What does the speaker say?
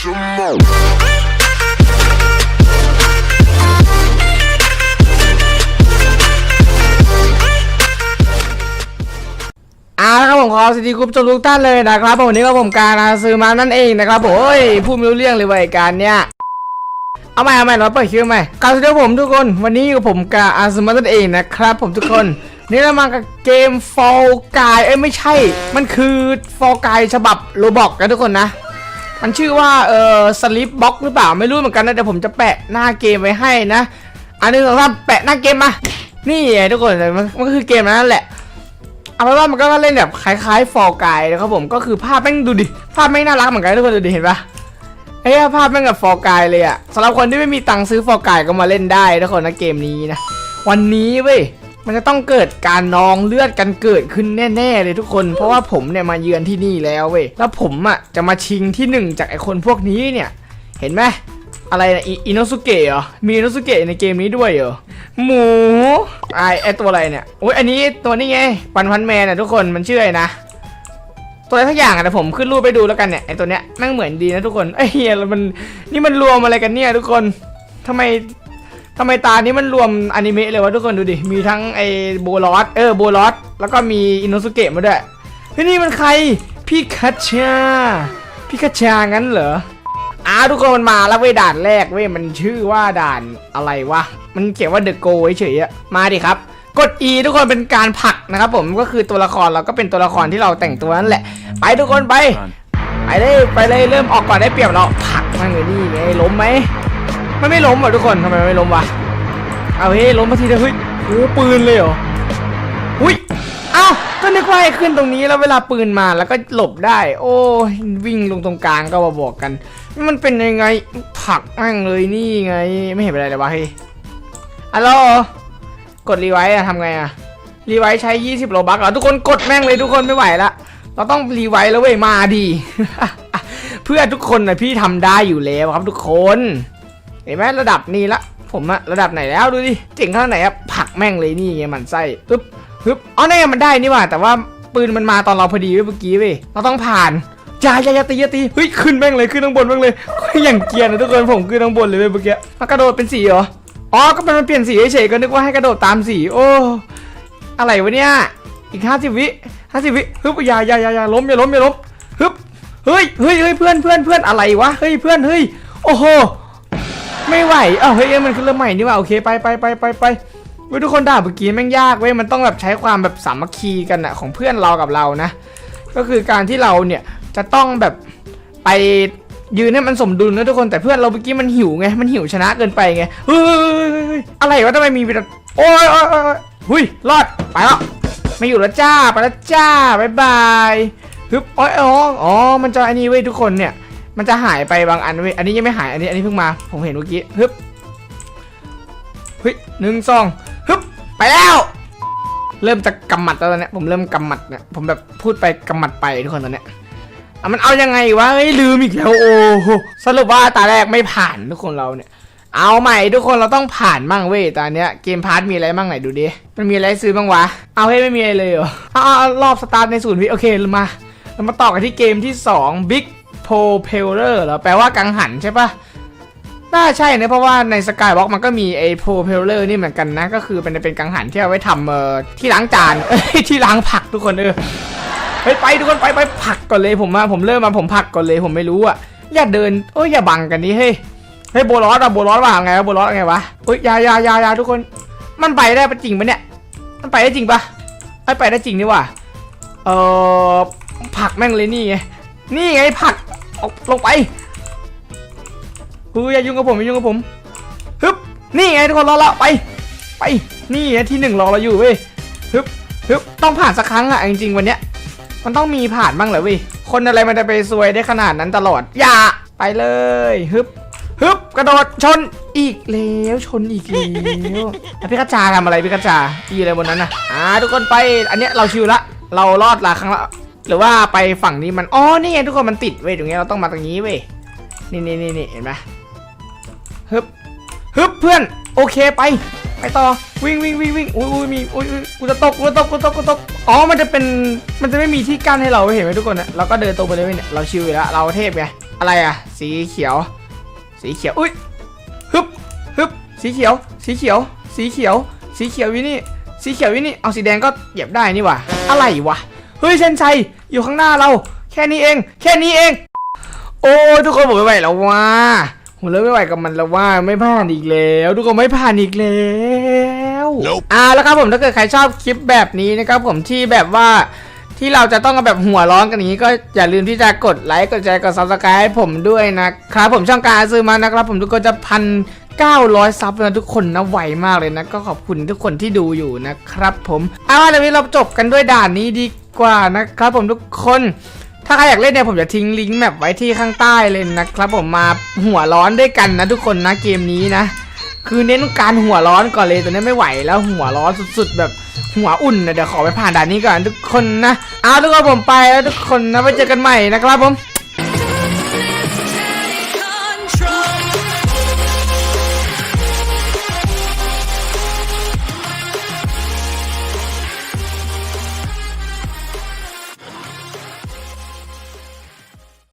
เอาละครับผมขอสวัสดีคุณผู้ชมทุกท่านเลยนะครับผมวันนี้ก็ผมการอาซื้อมานั่นเองนะครับผมโอ้ยพูดไม่รู้เรื่องเลยว่ะไอการเนี้ยเอาใหม่เอาใหม่เราเปิดคิวใหม่การสวัสดีผมทุกคนวันนี้กับผมกาอาซื้อมานั่นเองนะครับผมทุกคนนี่เรามากับเกม Fall Guy เอ้ยไม่ใช่ มันคือ Fall Guy ฉบับโรบอกนะทุกคนนะ มันชื่อว่าเอ่อสลิปบ็อกหรือเปล่าไม่รู้เหมือนกันนะเดี๋ยวผมจะแปะหน้าเกมไว้ให้นะ อันนึงสองสามแปะหน้าเกมมานี่ไงทุกคนมันมันก็คือเกมนั้นแหละเอาเป็นว่ามันก็เล่นแบบคล้ายๆฟอร์กายนะครับผมก็คือภาพแม่งดูดิภาพไม่งน่ารักเหมือนกันทุกคนดูดิเห็นปะเอ้ยภาพแม่งกับฟอร์กายเลยอะสำหรับคนที่ไม่มีตังค์ซื้อฟอร์กายก็มาเล่นได้ทุกคนนะเกมนี้นะวันนี้เว้ย มันจะต้องเกิดการนองเลือดกันเกิดขึ้นแน่ๆเลยทุกคน เพราะว่าผมเนี่ยมาเยือนที่นี่แล้วเว้ยแล้วผมอะจะมาชิงที่หนึ่งจากไอ้คนพวกนี้เนี่ย เห็นไหมอะไรนะอิอิโนสุเกะเหรอ มีอิโนสุเกะในเกมนี้ด้วยเหรอ หมูไอไอตัวอะไรเนี่ยโอ้ยอันนี้ตัวนี้ไงปันพันแมนอะทุกคนมันชื่ออะไรนะตัวอะไรสักอย่างอะแต่ผมขึ้นรูปไปดูแล้วกันเนี่ยไอตัวเนี้ยแม่งเหมือนดีนะทุกคนไอ้ยเฮียแล้วมันนี่มันรวมอะไรกันเนี่ยทุกคนทำไม ทำไมตานี้มันรวมอนิเมะเลยวะทุกคนดูดิ มีทั้งไอโบลอสเออโบลอสแล้วก็มีอินโนสุเกะมาด้วยเฮ้ยนี่มันใครพี่คัชชาพี่คัชชางั้นเหรออ้าทุกคนมันมาแล้วเว้ยด่านแรกเว้ยมันชื่อว่าด่านอะไรวะ มันเขียนว่า The Go เฉยๆอะมาดิครับกด E ทุกคนเป็นการผลักนะครับผมก็คือตัวละครเราก็เป็นตัวละครที่เราแต่งตัวนั่นแหละ ไปทุกคนไป ไปเลยไปเลยเริ่มออกก่อนได้เปรียบเราผลักมันเลยนี่ไงล้มไหม มันไม่ล้มเหรอทุกคนทำไมไม่ล้มวะเอาเฮ้ยล้มมาทีเดียวเฮ้ยโอ้ปืนเลยเหรออุ้ยเอ้าก็นึกว่าให้ขึ้นตรงนี้แล้วเวลาปืนมาแล้วก็หลบได้ โอ้ยวิ่งลงตรงกลางก็มาบอกกัน มันเป็นยังไงผักแม่งเลยนี่ไง ไม่เห็นเป็นไรเลยวะเฮ้ยอัลโลกดรีไวท์อะทำไงอะรีไวท์ใช้ 20 โลบักเหรอทุกคนกดแม่งเลยทุกคนไม่ไหวละเราต้องรีไวท์แล้วเว้ยมาดี เพื่อทุกคนนะพี่ทำได้อยู่แล้วครับทุกคน เห็นไหมระดับนี้ละ ผมอะระดับไหนแล้วดูดิเจ๋งขนาดไหนอะผักแม่งเลยนี่ไงมันไส้ปึ๊บปึ๊บอ๋อนี่นไงมันได้นี่ว่าแต่ว่าปืนมันมาตอนเราพอดีเมื่อกี้เว้ยเราต้องผ่านอย่าอย่าอย่าตีอย่าตีเฮ้ยขึ้นแม่งเลยขึ้นข้างบนแม่งเลยอย่างเกียร์นะทุกคนผมขึ้นข้างบนเลยเว้ยเมื่อกี้มันกระโดดเป็นสีเหรออ๋อก็มันเปลี่ยนสีเฉยๆก็นึกว่าให้กระโดดตามสีโอ้อะไรวะเนี่ยอีกห้าสิบวิห้าสิบวิฮึบอย่าอย่าอย่าอย่าล้มอย่าล้มอย่าล้มฮึบเฮ้ยเฮ้ยเฮ้ยเพื่อนเพื่อนเพื่อนอะไรวะเฮ้ยเพื่อนเฮ้ยโอ้โห ไม่ไหวเอ้าเฮ้ยเอ้ยมันคือเริ่มใหม่นี่ว่าโอเคไปไปไปไปไปเว้ยทุกคนด่าเมื่อกี้แม่งยากเว้ยมันต้องแบบใช้ความแบบสามัคคีกันอะของเพื่อนเรากับเรานะ ก็คือการที่เราเนี่ยจะต้องแบบไปยืนให้มันสมดุลนะทุกคนแต่เพื่อนเราเมื่อกี้มันหิวไงมันหิวชนะเกินไปไงเฮ้ยอะไรวะทำไมมีเป็นโอ้ยโอ้ยโอ้ยหุยรอดไปแล้วไม่อยู่แล้วจ้าไปแล้วจ้าบายบายฮึบโอ้ยอ๋ออ๋อมันจะอันนี้เว้ยทุกคนเนี่ย มันจะหายไปบางอันเว้ยอันนี้ยังไม่หายอันนี้อันนี้เพิ่งมา ผมเห็นเมื่อกี้ฮึบเฮ้ยหนึ่งสองฮึบไปแล้ว เริ่มจะกำหมัดแล้วตอนเนี้ยผมเริ่มกำหมัดเนี่ยผมแบบพูดไปกำหมัดไปทุกคนตอนเนี้ยอะมันเอายังไงวะเฮ้ยลืมอีกแล้วโอ้โหสรุปว่าตาแรกไม่ผ่านทุกคนเราเนี่ย เอาใหม่ทุกคนเราต้องผ่านมั่งเว้ยตอนเนี้ยเกมพาร์ทมีอะไรมั่งไหนดูดิมันมีอะไรซื้อบ้างวะเอาให้ยไม่มีอะไรเลยเหรอเอารอบสตาร์ทในศูนย์วิโอเคเรามาเรามาต่อกันที่เกมที่2 Big p o p e l l e r เหรอแปลว่ากังหันใช่ปะน่าใช่เนะเพราะว่าใน Skywalk มันก็มีไอ้ p o p e l l e r นี่เหมือนกันนะ ก็คือเป็นเป็นกังหันที่เอาไว้ทำเอ่อที่ล้างจานที่ล้างผักทุกคนเออเฮ้ยไปทุกคนไปไปผักก่อนเลยผมมาผมเริ่มมาผมผักก่อนเลยผมไม่รู้อะอย่าเดินโอ้ยอย่าบังกันนี่เฮ้ยเฮ้ยโบลอสอะโบลอสว่าไงวะโบลอสไงวะเฮ้ยยายายายาทุกคน มันไปได้ปะจริงปะเนี่ยมันไปได้จริงปะไอ้ไปได้จริงนี่ว่ะเออผักแม่งเลยนี่ไง นี่ไงผักออกลงไปเฮ้ยอย่ายุ่งกับผมอย่ายุ่งกับผมฮึบนี่ไงทุกคนรอละไป ไปนี่ไงที่หนึ่งรอเราอยู่เว้ยฮึบฮึบต้องผ่านสักครั้งอะจริงๆวันเนี้ยมันต้องมีผ่านบ้างเหรอเว้ยคนอะไรมันจะไปซวยได้ขนาดนั้นตลอด อย่าไปเลยฮึบฮึบกระโดดชนอีกแล้วชนอีกแล้วแล้วพี่กัจจาทำอะไรพี่กัจจาอีอะไรบนนั้นนะอ่าทุกคนไปอันเนี้ยเราชิวละเรารอดละครั้งละ หรือว่าไปฝั่งนี้มันอ๋อนี่ไงทุกคนมันติดเว้ยตรงนี้เราต้องมาตรงนี้เว้ยนี่นี่นี่เห็นไหมฮึบฮึบเพื่อนโอเคไป ไปต่อวิ่งวิ่งวิ่งวิ่งอุ้ยอุ้ยมีอุ้ยอุ้ยกูจะตกกูจะตกกูจะตกกูจะตกอ๋อมันจะเป็นมันจะไม่มีที่กั้นให้เราเห็นไหมทุกคนนะเราก็เดินตรงไปเลยเว้ยเนี่ยเราชิวอยู่แล้วเราเทพไงอะไรอะ สีเขียว สีเขียวอุ้ยฮึบฮึบสีเขียว สีเขียว สีเขียว สีเขียววินี่สีเขียววินี่เอาสีแดงก็เหยียบได้นี่ว่าอะไรวะ เฮ้ยเส้นชัยอยู่ข้างหน้าเรา แค่นี้เอง แค่นี้เอง โอ้ยทุกคนผมไม่ไหวแล้วว่าผมเริ่มไม่ไหวกับมันแล้วว่าไม่ผ่านอีกแล้ว ทุกคนไม่ผ่านอีกแล้ว Nope อ่าแล้วครับผมถ้าเกิดใครชอบคลิปแบบนี้นะครับผมที่แบบว่าที่เราจะต้องแบบหัวร้อนกันอย่างนี้ก็อย่าลืมที่จะกดไลค์กดแชร์กดซับสไครต์ให้ผมด้วยนะครับผมช่องการซื้อมานะครับ ผมทุกคนจะพันเก้าร้อยซับแล้วทุกคนนะไวมากเลยนะ ก็ขอบคุณทุกคนที่ดูอยู่นะครับผมเอาล่ะเดี๋ยวนี้เราจบกันด้วยด่านนี้ดี กว่านะครับผมทุกคน ถ้าใครอยากเล่นเนี่ยผมจะทิ้งลิงก์แมปไว้ที่ข้างใต้เลยนะครับ ผมมาหัวร้อนด้วยกันนะทุกคนนะเกมนี้นะ คือเน้นการหัวร้อนก่อนเลยตอนนี้ไม่ไหวแล้วหัวร้อนสุดๆ แบบหัวอุ่นนะเดี๋ยวขอไปผ่านด่านนี้ก่อนทุกคนนะเอาทุกคนผมไปแล้วทุกคนนะไว้เจอกันใหม่นะครับผม